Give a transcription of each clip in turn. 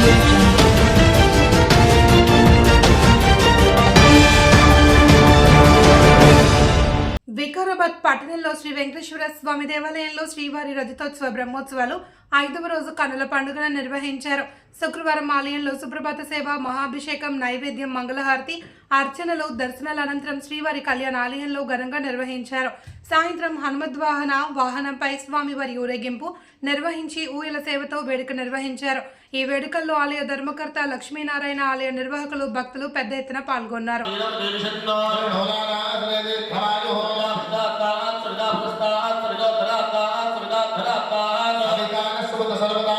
Thank you. Vikarabad Shri Venkateswara స్వామి దేవాలయంలో శ్రీవారి రజతోత్సవ బ్రహ్మోత్సవాలు ఐదవ రోజు కనుల పండుగను నిర్వహించారు. శుక్రవారం ఆలయంలో సుప్రభాత సేవ మహాభిషేకం నైవేద్యం మంగళహారతి అర్చనలు దర్శనాల అనంతరం శ్రీవారి కళ్యాణ ఆలయంలో ఘనంగా నిర్వహించారు. సాయంత్రం హనుమద్వాహన వాహనంపై స్వామివారి ఊరేగింపు నిర్వహించి ఊయల సేవతో వేడుక నిర్వహించారు. ఈ వేడుకల్లో ఆలయ ధర్మకర్త లక్ష్మీనారాయణ ఆలయ నిర్వాహకులు భక్తులు పెద్ద ఎత్తున పాల్గొన్నారు. सर्वदा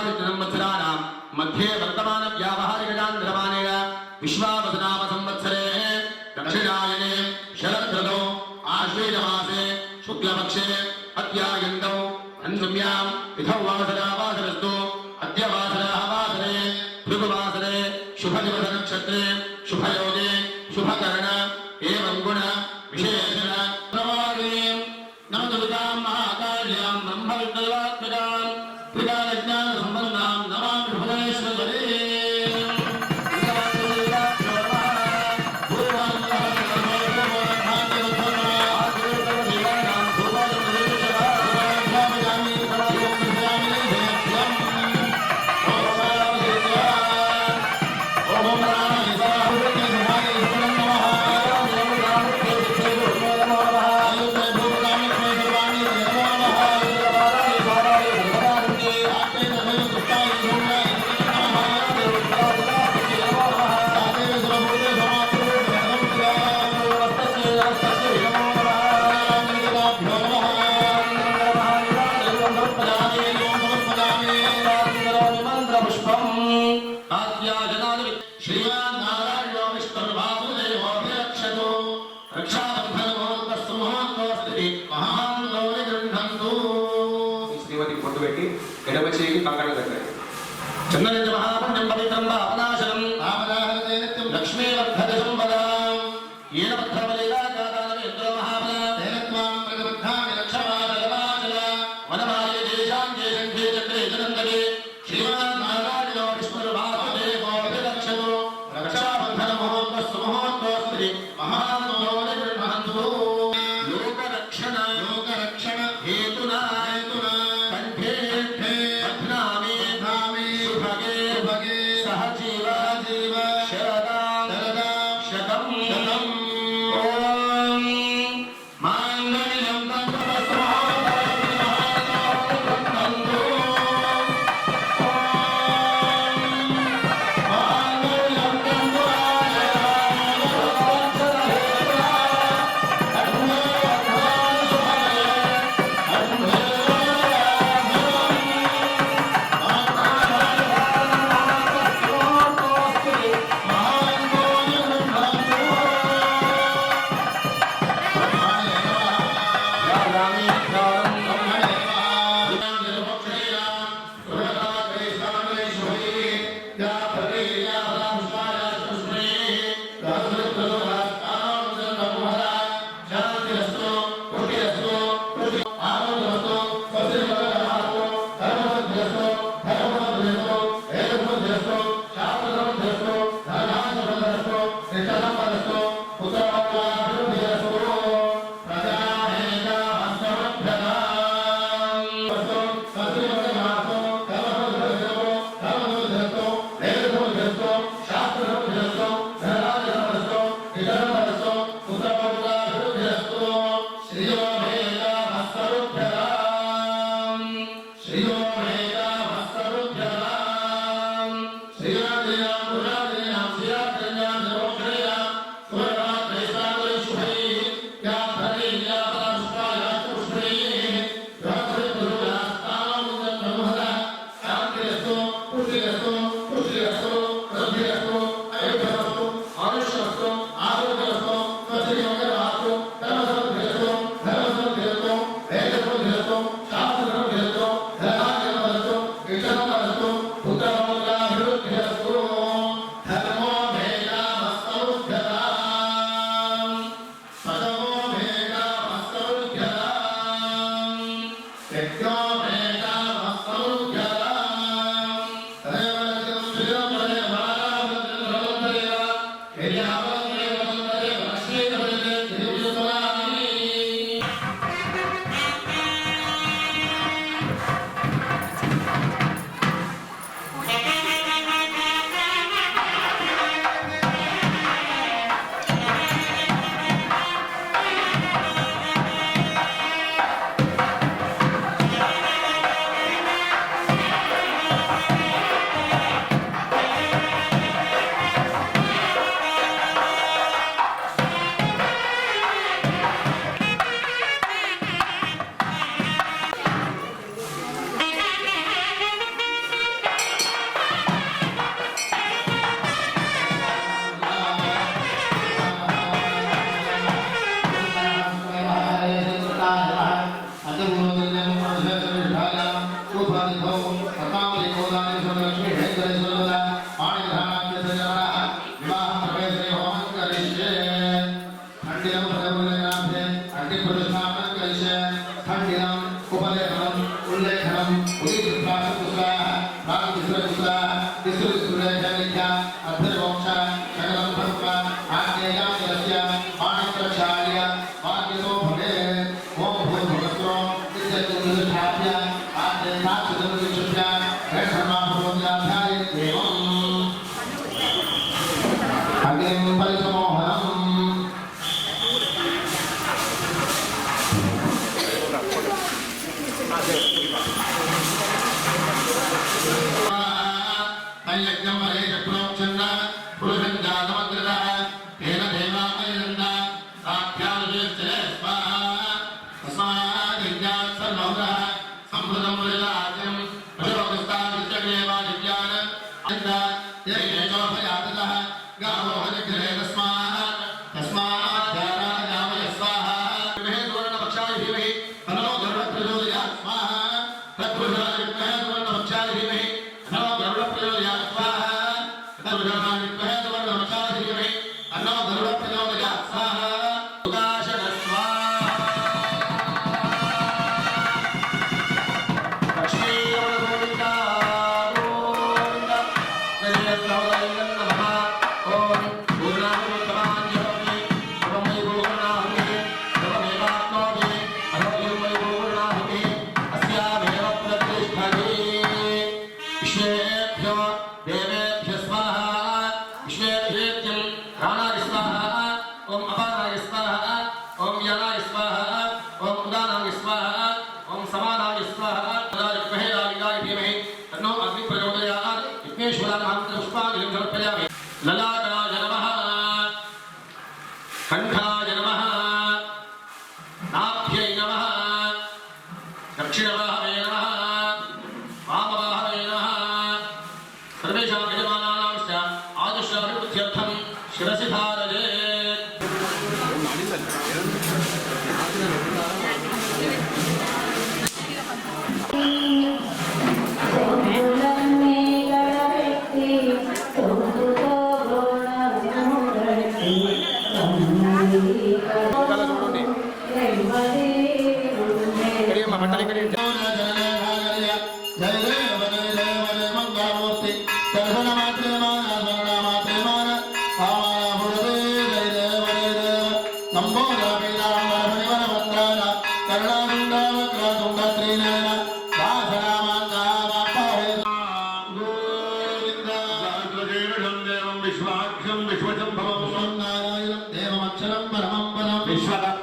సంపాదించిన సంవత్సరాల మధ్యే వర్తమాన వ్యావహారికటాన్ ద్రవాణేన విశ్వావసనామ సంవత్సరే దక్షిణాయనే శరద్రతో ఆశ్వేతమాసే శుక్లపక్షే అత్యాయంతం అన్సమ్యాం విధౌ వాసనా వాసనస్తు అద్య వాసనా వాసనే భృగువాసనే శుభదివస నక్షత్రే శుభయోగే శుభకరణ ఏం గుణ విశేషణ ప్రవాదీం నమ దుర్గాం మహాకాళ్యాం బ్రహ్మ Amen. Gracias. విశ్వాక్షం నారాయణం దేవమక్షరం పరమం పరం. విశ్వత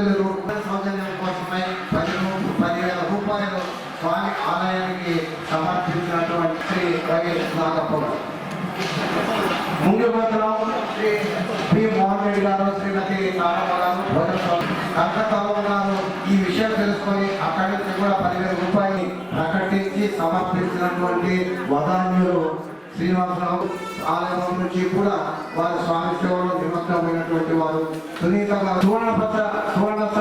దంపతులు సౌజన్యం కోసమై పది రూ- పదివేల రూపాయలు స్వామి ఆలయానికి సమర్పించినటువంటి శ్రీ వైఎస్ నాగప్ప ముందు మాత్రం శ్రీ పి. మోహన్ రెడ్డి గారు శ్రీమతి నారమ్మ గారు కలకత్తాలో ఉన్నారు ఈ విషయం తెలుసుకొని అక్కడి నుంచి కూడా పదివేల రూపాయలు ప్రకటించి సమర్పించినటువంటి వదాన్యులు శ్రీనివాసరావు. ఆలయం నుంచి కూడా వారి స్వామి సేవలో నిమగ్నమైనటువంటి వారు సునీతంగా సువర్ణపత్ర సువర్ణత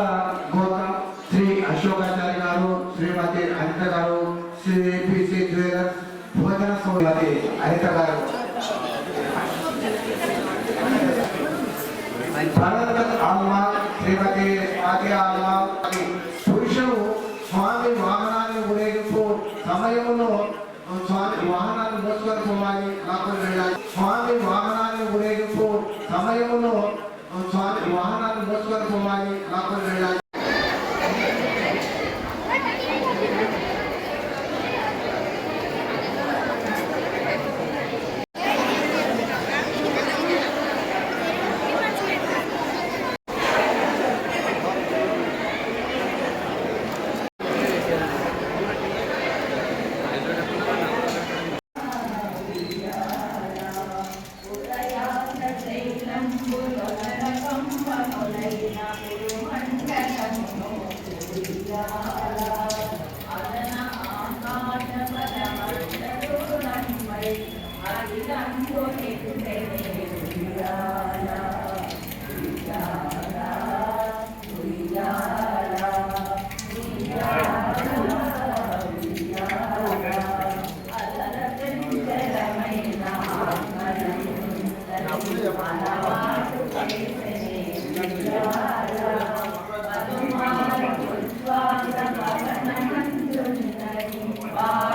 గోత్రం శ్రీ అశోకాచార్య గారు శ్రీమతి అనిత గారు శ్రీ పిసి జ్యువెలర్స్ భోజన శ్రీమతి అనిత గారు. భరత ఆల్మా శ్రీమతి స్వాతి ఆల్మా అని పురుషులు స్వామి వాహనాన్ని ఊరేగింపు సమయములో స్వామి వాహనాన్ని మోసుకొని పోవాలి లాక్కొని వెళ్ళాలి స్వామి వాహనాన్ని ఊరేగింపు సమయంలో స్వామి వాహనాన్ని మోసుకొని పోవాలి లాక్కొని వెళ్ళాలి. 我有人能感觉到你我 와.